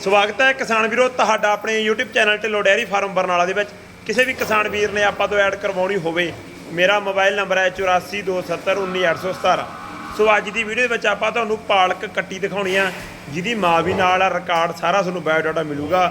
ਸਵਾਗਤ ਹੈ ਕਿਸਾਨ ਵੀਰੋ ਤੁਹਾਡਾ ਆਪਣੇ YouTube channel Dhillon dairy farm Barnala ਦੇ ਵਿੱਚ। ਕਿਸੇ ਵੀ ਕਿਸਾਨ ਵੀਰ ਨੇ ਆਪਾਂ ਤੋਂ ਐਡ ਕਰਵਾਉਣੀ ਹੋਵੇ ਮੇਰਾ ਮੋਬਾਈਲ ਨੰਬਰ ਹੈ 8427191817 ਸੋ ਅੱਜ ਦੀ ਵੀਡੀਓ ਦੇ ਵਿੱਚ ਆਪਾਂ ਤੁਹਾਨੂੰ ਪਾਲਕ ਕੱਟੀ ਦਿਖਾਉਣੀ ਆ ਜਿਹਦੀ ਮਾਂ ਵੀ ਨਾਲ ਆ ਰਿਕਾਰਡ ਸਾਰਾ ਤੁਹਾਨੂੰ ਬਾਇਓਡਾਟਾ ਮਿਲੂਗਾ।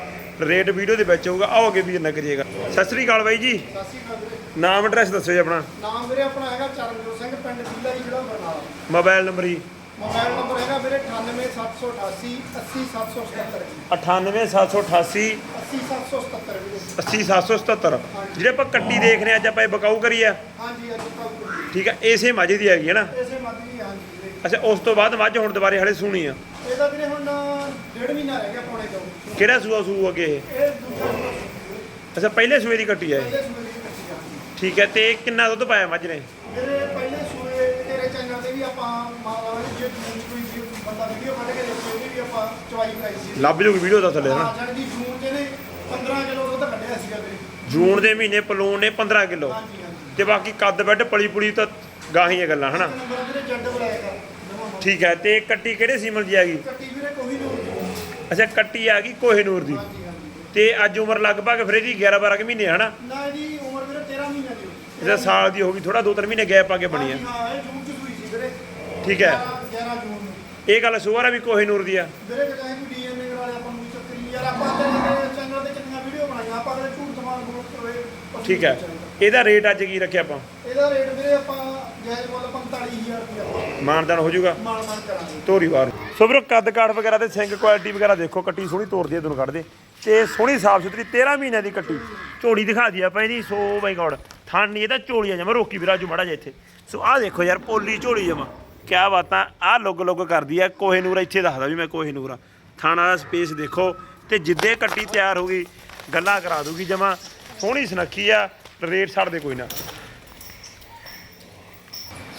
ਰੇਟ ਵੀਡੀਓ ਦੇ ਵਿੱਚ ਹੋਊਗਾ। ਆਓ ਅੱਗੇ ਵੀਰ ਨਾ ਕਰੀਏਗਾ। ਸਤਿ ਸ੍ਰੀ ਅਕਾਲ ਬਾਈ ਜੀ। ਸਤਿ ਸ਼੍ਰੀ ਅਕਾਲ ਵੀਰੇ। ਨਾਮ ਐਡਰੈਸ ਦੱਸੋ ਜੀ ਆਪਣਾ9 ਨਾਮ ਵੀਰੇ ਆਪਣਾ ਹੈਗਾ ਚਰਨਜੋਤ ਸਿੰਘ ਪਿੰਡ ਜ਼ਿਲ੍ਹਾ ਜੀ ਜਿਹੜਾ ਬਰਨਾਲਾ। ਮੋਬਾਈਲ ਨੰਬਰ ਜੀ। ਮੋਬਾਈਲ ਨੰਬਰ ਹੈਗਾ ਵੀਰੇ 98788 80777 98788 80777 ਵੀਰੇ। 80777 ਜਿਹੜੇ ਆਪਾਂ ਕੱਟੀ ਦੇਖ ਰਹੇ ਅੱਜ ਆਪਾਂ ਇਹ ਬਕਾਊ ਕਰੀ ਆ। ਹਾਂਜੀ ਅੱਜ ਤੱਕ ਠੀਕ ਆ ਇਸੇ ਮਾਝੇ ਦੀ ਹੈਗੀ ਹੈ ਨਾ? ਇਸੇ ਮੱਧ ਦੀ ਹਾਂਜੀ ਵੀਰੇ। ਅੱਛਾ ਉਸ ਤੋਂ ਬਾਅਦ ਮੱਝ ਹੁਣ ਦੁਬਾਰੇ ਹਲੇ ਸੂਣੀ ਆ। ਇਹਦਾ ਵੀਰੇ ਹੁਣ ਡੇਢ ਮਹੀਨਾ ਰਹਿ ਗਿਆ ਪੌਣੇ ਤੋਂ। ਕਿਹੜਾ ਸੂਆ ਸੂ ਅੱਗੇ ਇਹ? ਇਹ ਦੂਜਾ ਸੂਆ ਅੱਛਾ ਪਹਿਲੇ ਸੂਏ ਦੀ ਕੱਟੀ ਆ ਇਹ। ਠੀਕ ਹੈ ਤੇ ਕਿੰਨਾ ਦੁੱਧ ਪਾਇਆ ਮੱਝ ਨੇ? ਵੀਰੇ ਪਹਿਲੇ ਸੂਏ ਤੇਰੇ ਚੈਨਲ ਤੇ ਵੀ ਆਪਾਂ ਮਾਵਾਂ ਜੇ ਜੂਨ ਕੋਈ ਵੀ ਬੰਦਾ ਵੀਡੀਓ ਕੱਢ ਕੇ ਦੇਖੇ ਉਹਦੀ ਵੀ ਆਪਾਂ ਚਵਾਈ ਕਰਾਈ ਸੀ ਲੱਭ ਜੂਗੀ ਵੀਡੀਓ ਦਾ ਥੱਲੇ ਹਾਂ ਹਨਾ ਜਦ ਦੀ ਜੂਨ ਚ ਨੇ 15 ਕਿਲੋ ਦੁੱਧ ਕੱਢਿਆ ਸੀਗਾ ਵੀਰੇ। ਜੂਨ ਦੇ ਮਹੀਨੇ ਪਲੂਣ ਨੇ 15 ਕਿਲੋ। ਹਾਂਜੀ ਹਾਂਜੀ। ਤੇ ਬਾਕੀ ਕੱਦ ਬੈੱਡ ਪਲੀ ਪੁਲੀ ਤਾਂ ਗਾਹੀਆਂ ਗੱਲਾਂ ਹਨਾ? ਨੰਬਰ ਵੀਰੇ ਠੀਕ ਹੈ ਤੇ ਕੱਟੀ ਕਿਹੜੇ ਸੀਮਲ ਦੀ ਆ ਗਈ? ਕੱਟੀ ਵੀਰੇ ਕੋਈ ਨਹੀਂ ਅੱਛਾ ਕੱਟੀ ਆ ਗਈ ਕੋਹੇਨੂਰ ਦੀ। ਹਾਂਜੀ ਹਾਂਜੀ। ਤੇ ਅੱਜ ਉਮਰ ਲਗਭਗ ਫਿਰ ਇਹਦੀ 11 12 ਕੁ ਮਹੀਨੇ ਹਨਾ? ਨਾ ਇਹਦੀ ਉਮਰ ਵੀਰੇ 13 ਮਹੀਨੇ ਦੀ। ਹੋਈ। ਸਾਲ ਦੀ ਹੋ ਗਈ ਥੋੜਾ 2-3 ਮਹੀਨੇ ਗੈਪ ਆ ਕੇ ਬਣੀ ਆ। ਹਾਂਜੀ, ਹਾਂ ਇਹ ਜੂਨ ਚ ਸੂਈ ਸੀ ਵੀਰੇ। ਠੀਕ ਹੈ। 11 ਜੂਨ ਨੂੰ ਇਹ ਗੱਲ ਸ਼ੁਗਰ ਆ ਵੀ ਕੋਹੇਨੂਰ ਦੀ ਆ। ਵੀਰੇ ਜੇ ਕਹੇ ਕੋਈ ਡੀਐਨਏ ਵਾਲੇ ਆਪਾਂ ਨੂੰ ਚੱਕਰੀ ਯਾਰ ਆਪਾਂ ਤੇ ਚੈਨਲ ਤੇ ਕਿੰਨੀਆਂ ਵੀਡੀਓ ਬਣਾਈਆਂ ਆਪਾਂ ਤੇ ਝੂਠ ਸਮਾਨ ਬੋਲ ਕੇ ਠੀਕ ਹੈ। ਇਹਦਾ ਰੇਟ ਅੱਜ ਕੀ ਰੱਖਿਆ ਆਪਾਂ? ਇਹਦਾ ਰੇਟ ਵੀਰੇ ਆਪਾਂ ਜਾਇਜ਼ ਮੁੱਲ 45000 ਰੁਪਏ ਮਾਨਦਾਨ ਹੋ ਜਾਊਗਾ। ਮਾਨ ਮਾਨ ਕਰਾਂਗੇ। ਧੋਰੀ ਵਾਰ। ਸੋ ਵੀਰੋ ਕੱਦ ਕਾਠ ਵਗੈਰਾ ਤੇ ਸਿੰਘ ਕੁਆਲਿਟੀ ਵਗੈਰਾ ਦੇਖੋ ਕੱਟੀ ਸੋਹਣੀ ਤੋਰਦੀ ਹੈ ਤੁਹਾਨੂੰ ਕੱਢਦੇ ਤੇ ਸੋਹਣੀ ਸਾਫ਼ ਸੁਥਰੀ 13 ਮਹੀਨਿਆਂ ਦੀ ਕੱਟੀ। ਝੋੜੀ ਦਿਖਾ ਦੀ ਆਪਾਂ ਇਹਦੀ ਸੋ ਮਾਈ ਗॉड ਥਣ ਨਹੀਂ ਇਹਦਾ ਝੋਲੀ ਆ ਜਮਾ ਰੋਕੀ ਵੀਰਾ ਜੂ ਮੜਾ ਜਾ ਇੱਥੇ। ਸੋ ਆਹ ਦੇਖੋ ਯਾਰ ਪੋਲੀ ਝੋਲੀ ਜਮਾ। ਕਿਆ ਬਾਤਾਂ, ਆਹ ਲੁੱਗ ਲੁੱਗ ਕਰਦੀ ਆ ਕੋਹੇਨੂਰ ਇੱਥੇ ਦੱਸਦਾ ਵੀ ਮੈਂ ਕੋਹੇਨੂਰ ਆ ਥਾਣਾ ਦਾ ਸਪੇਸ ਦੇਖੋ, ਤੇ ਜਿੱਦੇ ਕੱਟੀ ਤਿਆਰ ਹੋ ਗਈ, ਗੱਲਾਂ ਕਰਾ ਦੂਗੀ ਜਮਾ। ਸੋਹਣੀ ਸੁਨੱਖੀ ਆ, ਰੇਟ ਛੱਡ ਦੇ ਕੋਈ ਨਾ।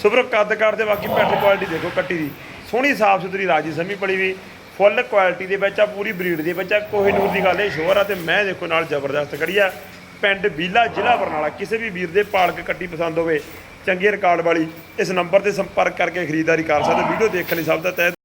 ਸੁਬਰ ਕੱਦ ਕਾਠ ਦੇ ਬਾਕੀ ਪੈਟਰ ਕੁਆਲਿਟੀ ਦੇਖੋ ਕੱਟੀ ਦੀ। ਸੋਹਣੀ ਸਾਫ਼ ਸੁਥਰੀ ਰਾਜੀ ਸਮੀ ਪੜੀ ਵੀ ਫੁੱਲ ਕੁਆਲਿਟੀ ਦੇ ਵਿੱਚ ਆ, ਪੂਰੀ ਬਰੀਡ ਦੇ ਵਿੱਚ ਆ ਕੋਹੀਨੂਰ ਦੀ ਗੱਲ ਇਹ ਸ਼ੋਰ ਆ, ਤੇ ਮੈਂ ਦੇਖੋ ਨਾਲ ਜ਼ਬਰਦਸਤ ਕੜੀ ਆ। ਪਿੰਡ ਬੀਲਾ ਜ਼ਿਲ੍ਹਾ ਬਰਨਾਲਾ, ਕਿਸੇ ਵੀ ਵੀਰ ਦੇ ਪਾਲਕ ਕੱਟੀ ਪਸੰਦ ਹੋਵੇ ਚੰਗੇ ਰਿਕਾਰਡ ਵਾਲੀ ਇਸ ਨੰਬਰ ਤੇ ਸੰਪਰਕ ਕਰਕੇ ਖਰੀਦਦਾਰੀ ਕਰ ਸਕਦੇ ਵੀਡੀਓ ਦੇਖਣ ਲਈ ਸਭ ਦਾ ਤਹਿ